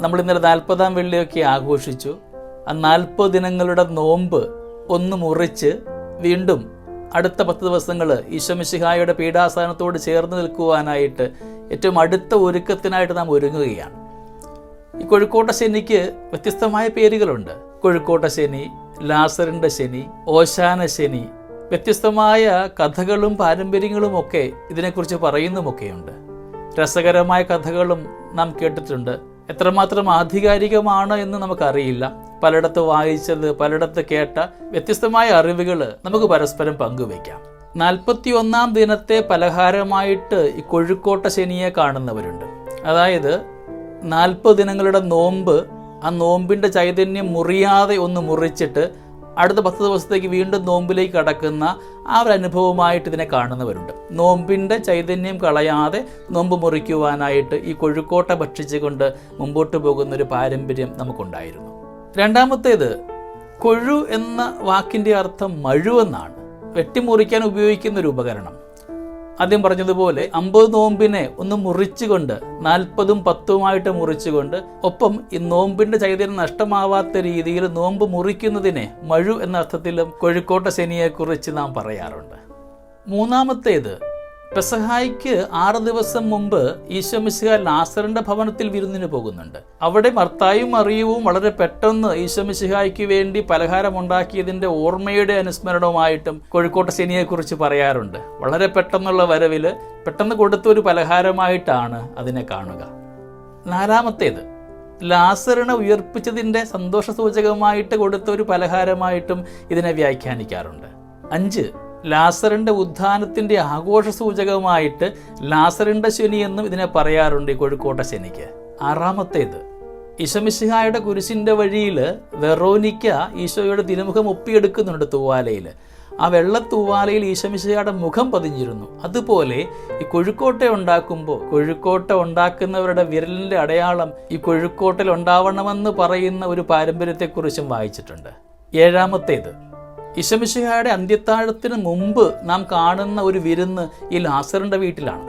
നമ്മൾ ഇന്നലെ നാൽപ്പതാം വെള്ളിയൊക്കെ ആഘോഷിച്ചു. ആ നാൽപ്പത് ദിനങ്ങളുടെ നോമ്പ് ഒന്ന് മുറിച്ച് വീണ്ടും അടുത്ത പത്ത് ദിവസങ്ങൾ ഈശ്വമിശിഹായുടെ പീഡാസനത്തോട് ചേർന്ന് നിൽക്കുവാനായിട്ട് ഏറ്റവും അടുത്ത ഒരുക്കത്തിനായിട്ട് നാം ഒരുങ്ങുകയാണ്. ഈ കൊഴുക്കോട്ട ശനിക്ക് വ്യത്യസ്തമായ പേരുകളുണ്ട്. കൊഴുക്കോട്ട ശനി ലാസറിന്റെ ശനി ഓശാന ശനി വ്യത്യസ്തമായ കഥകളും പാരമ്പര്യങ്ങളും ഒക്കെ ഇതിനെക്കുറിച്ച് പറയുന്നുമൊക്കെയുണ്ട്. രസകരമായ കഥകളും നാം കേട്ടിട്ടുണ്ട്. എത്രമാത്രം ആധികാരികമാണ് എന്ന് നമുക്കറിയില്ല. പലയിടത്ത് വായിച്ചത് പലയിടത്ത് കേട്ട വ്യത്യസ്തമായ അറിവുകൾ നമുക്ക് പരസ്പരം പങ്കുവയ്ക്കാം. നാൽപ്പത്തി ഒന്നാം ദിനത്തെ പലഹാരമായിട്ട് ഈ കൊഴുക്കോട്ട ശനിയെ കാണുന്നവരുണ്ട്. അതായത് നാൽപ്പത് ദിനങ്ങളുടെ നോമ്പ് ആ നോമ്പിന്റെ ചൈതന്യം മുറിയാതെ ഒന്ന് മുറിച്ചിട്ട് അടുത്ത പത്ത് ദിവസത്തേക്ക് വീണ്ടും നോമ്പിലേക്ക് കടക്കുന്ന ആ ഒരു അനുഭവമായിട്ട് ഇതിനെ കാണുന്നവരുണ്ട്. നോമ്പിന്റെ ചൈതന്യം കളയാതെ നോമ്പ് മുറിക്കുവാനായിട്ട് ഈ കൊഴുക്കോട്ട ഭക്ഷിച്ചുകൊണ്ട് മുമ്പോട്ട് പോകുന്ന ഒരു പാരമ്പര്യം നമുക്കുണ്ടായിരുന്നു. രണ്ടാമത്തേത് കൊഴു എന്ന വാക്കിന്റെ അർത്ഥം മഴുവെന്നാണ് വെട്ടിമുറിക്കാൻ ഉപയോഗിക്കുന്ന ഒരു ഉപകരണം. ആദ്യം പറഞ്ഞതുപോലെ അമ്പത് നോമ്പിനെ ഒന്ന് മുറിച്ചുകൊണ്ട് നാൽപ്പതും പത്തുമായിട്ട് മുറിച്ചുകൊണ്ട് ഒപ്പം ഈ നോമ്പിന്റെ ചൈതന്യം നഷ്ടമാവാത്ത രീതിയിൽ നോമ്പ് മുറിക്കുന്നതിനെ മഴു എന്ന അർത്ഥത്തിലും കോഴിക്കോട്ട ശനിയെക്കുറിച്ച് നാം പറയാറുണ്ട്. മൂന്നാമത്തേത് പെസഹായിക്ക് ആറ് ദിവസം മുമ്പ് ഈശോമിശിഹ ലാസറിന്റെ ഭവനത്തിൽ വിരുന്നിന് പോകുന്നുണ്ട്. അവിടെ മർത്തായും അറിയവും വളരെ പെട്ടെന്ന് ഈശോമിശിഹായ്ക്ക് വേണ്ടി പലഹാരം ഉണ്ടാക്കിയതിന്റെ ഓർമ്മയുടെ അനുസ്മരണവുമായിട്ടും കോഴിക്കോട്ടെ ശനിയെക്കുറിച്ച് പറയാറുണ്ട്. വളരെ പെട്ടെന്നുള്ള വരവിൽ പെട്ടെന്ന് കൊടുത്ത ഒരു പലഹാരമായിട്ടാണ് അതിനെ കാണുക. നാലാമത്തേത് ലാസറിനെ ഉയർപ്പിച്ചതിന്റെ സന്തോഷ സൂചകമായിട്ട് കൊടുത്ത ഒരു പലഹാരമായിട്ടും ഇതിനെ വ്യാഖ്യാനിക്കാറുണ്ട്. അഞ്ച് ലാസറിന്റെ ഉത്ഥാനത്തിന്റെ ആഘോഷ സൂചകമായിട്ട് ലാസറിന്റെ ശനി എന്നും ഇതിനെ പറയാറുണ്ട് ഈ കോഴിക്കോട്ടെ ശനിക്ക്. ആറാമത്തേത് ഈശമിശിഹായുടെ കുരിശിന്റെ വഴിയിൽ വെറോനിക്ക ഈശോയുടെ തിരുമുഖം ഒപ്പിയെടുക്കുന്നുണ്ട് തൂവാലയിൽ ആ വെള്ള തൂവാലയിൽ ഈശമിശിഹായുടെ മുഖം പതിഞ്ഞിരുന്നു. അതുപോലെ ഈ കൊഴുക്കോട്ട ഉണ്ടാക്കുമ്പോൾ കൊഴുക്കോട്ട ഉണ്ടാക്കുന്നവരുടെ വിരലിന്റെ അടയാളം ഈ കൊഴുക്കോട്ടിൽ ഉണ്ടാവണമെന്ന് പറയുന്ന ഒരു പാരമ്പര്യത്തെക്കുറിച്ചും വായിച്ചിട്ടുണ്ട്. ഏഴാമത്തേത് ഈശമിശിഹായുടെ അന്ത്യത്താഴത്തിന് മുമ്പ് നാം കാണുന്ന ഒരു വിരുന്ന് ഈ ലാസറിന്റെ വീട്ടിലാണ്.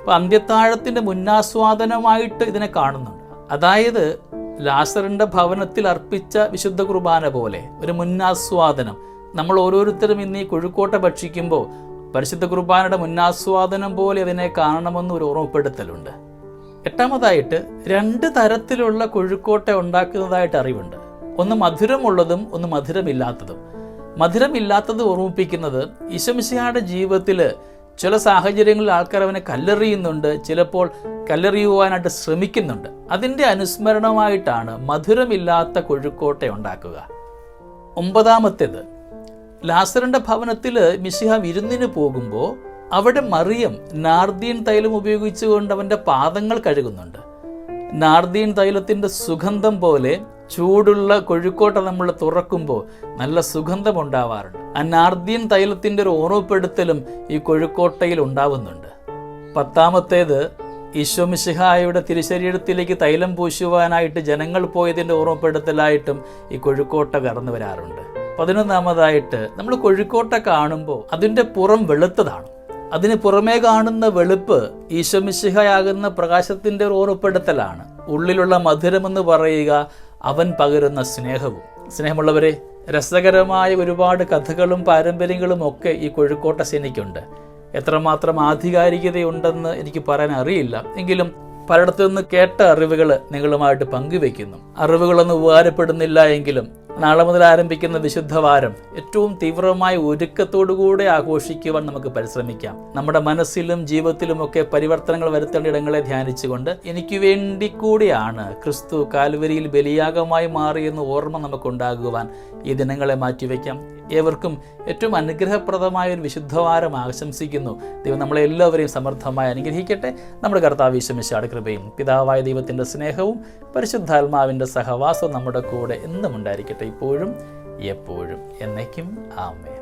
അപ്പോൾ അന്ത്യത്താഴത്തിന്റെ മുന്നാസ്വാദനമായിട്ട് ഇതിനെ കാണുന്നുണ്ട്. അതായത് ലാസറിന്റെ ഭവനത്തിൽ അർപ്പിച്ച വിശുദ്ധ കുർബാന പോലെ ഒരു മുന്നാസ്വാദനം. നമ്മൾ ഓരോരുത്തരും ഇന്ന് ഈ കൊഴുക്കോട്ട ഭക്ഷിക്കുമ്പോൾ പരിശുദ്ധ കുർബാനയുടെ മുന്നാസ്വാദനം പോലെ അതിനെ കാണണമെന്ന് ഒരു ഓർമ്മപ്പെടുത്തലുണ്ട്. എട്ടാമതായിട്ട് രണ്ട് തരത്തിലുള്ള കൊഴുക്കോട്ട ഉണ്ടാക്കുന്നതായിട്ട് അറിവുണ്ട്. ഒന്ന് മധുരമുള്ളതും ഒന്ന് മധുരമില്ലാത്തതും. മധുരമില്ലാത്തത് ഓർമ്മിപ്പിക്കുന്നത് ഈശമിശിയുടെ ജീവിതത്തിൽ ചില സാഹചര്യങ്ങളിൽ ആൾക്കാർ അവനെ കല്ലെറിയുന്നുണ്ട് ചിലപ്പോൾ കല്ലെറിയുവാനായിട്ട് ശ്രമിക്കുന്നുണ്ട്. അതിന്റെ അനുസ്മരണമായിട്ടാണ് മധുരമില്ലാത്ത കൊഴുക്കോട്ട ഉണ്ടാക്കുക. ഒമ്പതാമത്തേത് ലാസറിന്റെ ഭവനത്തിൽ മിശിഹ വിരുന്നിന് പോകുമ്പോൾ അവിടെ മറിയം നാർദീൻ തൈലം ഉപയോഗിച്ചുകൊണ്ട് അവന്റെ പാദങ്ങൾ കഴുകുന്നുണ്ട്. നാർദീൻ തൈലത്തിന്റെ സുഗന്ധം പോലെ ചൂടുള്ള കൊഴുക്കോട്ട നമ്മൾ തുറക്കുമ്പോൾ നല്ല സുഗന്ധം ഉണ്ടാവാറുണ്ട് ആ നാർദീൻ തൈലത്തിന്റെ ഒരു ഓർമ്മപ്പെടുത്തലും ഈ കൊഴുക്കോട്ടയിൽ ഉണ്ടാവുന്നുണ്ട്. പത്താമത്തേത് ഈശോമിശിഹായുടെ തിരുശരീരത്തിലേക്ക് തൈലം പൂശുവാനായിട്ട് ജനങ്ങൾ പോയതിന്റെ ഓർമ്മപ്പെടുത്തലായിട്ടും ഈ കൊഴുക്കോട്ട കടന്നു വരാറുണ്ട്. പതിനൊന്നാമതായിട്ട് നമ്മൾ കൊഴുക്കോട്ട കാണുമ്പോൾ അതിന്റെ പുറം വെളുത്തതാണ്. അതിന് പുറമേ കാണുന്ന വെളുപ്പ് ഈശോമിശിഹയാകുന്ന പ്രകാശത്തിന്റെ ഒരു ഓർമ്മപ്പെടുത്തലാണ്. ഉള്ളിലുള്ള മധുരമെന്ന് പറയുക അവൻ പകരുന്ന സ്നേഹവും. സ്നേഹമുള്ളവരെ രസകരമായ ഒരുപാട് കഥകളും പാരമ്പര്യങ്ങളും ഒക്കെ ഈ കോഴിക്കോട്ട സേനയ്ക്കുണ്ട്. എത്രമാത്രം ആധികാരികതയുണ്ടെന്ന് എനിക്ക് പറയാൻ അറിയില്ല. എങ്കിലും പലയിടത്തു നിന്ന് കേട്ട അറിവുകൾ നിങ്ങളുമായിട്ട് പങ്കുവെക്കുന്നു അറിവുകളൊന്നും ഉപകാരപ്പെടുന്നില്ല എങ്കിലും നാളെ മുതൽ ആരംഭിക്കുന്ന വിശുദ്ധവാരം ഏറ്റവും തീവ്രമായ ഒരുക്കത്തോടുകൂടെ ആഘോഷിക്കുവാൻ നമുക്ക് പരിശ്രമിക്കാം. നമ്മുടെ മനസ്സിലും ജീവിതത്തിലുമൊക്കെ പരിവർത്തനങ്ങൾ വരുത്തേണ്ട ഇടങ്ങളെ ധ്യാനിച്ചുകൊണ്ട് എനിക്ക് വേണ്ടി കൂടിയാണ് ക്രിസ്തു കാൽവരിയിൽ ബലിയാഗമായി മാറിയെന്ന് ഓർമ്മ നമുക്കുണ്ടാകുവാൻ ഈ ദിനങ്ങളെ മാറ്റിവെക്കാം. ഏവർക്കും ഏറ്റവും അനുഗ്രഹപ്രദമായ ഒരു വിശുദ്ധവാരം ആശംസിക്കുന്നു. ദൈവം നമ്മളെ എല്ലാവരെയും സമർത്ഥമായി അനുഗ്രഹിക്കട്ടെ. നമ്മുടെ കർത്താവ് ഈശ്വമിശാട് കൃപയും പിതാവായ ദൈവത്തിന്റെ സ്നേഹവും പരിശുദ്ധാത്മാവിന്റെ സഹവാസവും നമ്മുടെ കൂടെ എന്നും ഉണ്ടായിരിക്കട്ടെ ഇപ്പോഴും എപ്പോഴും എന്നേക്കും. ആമേൻ.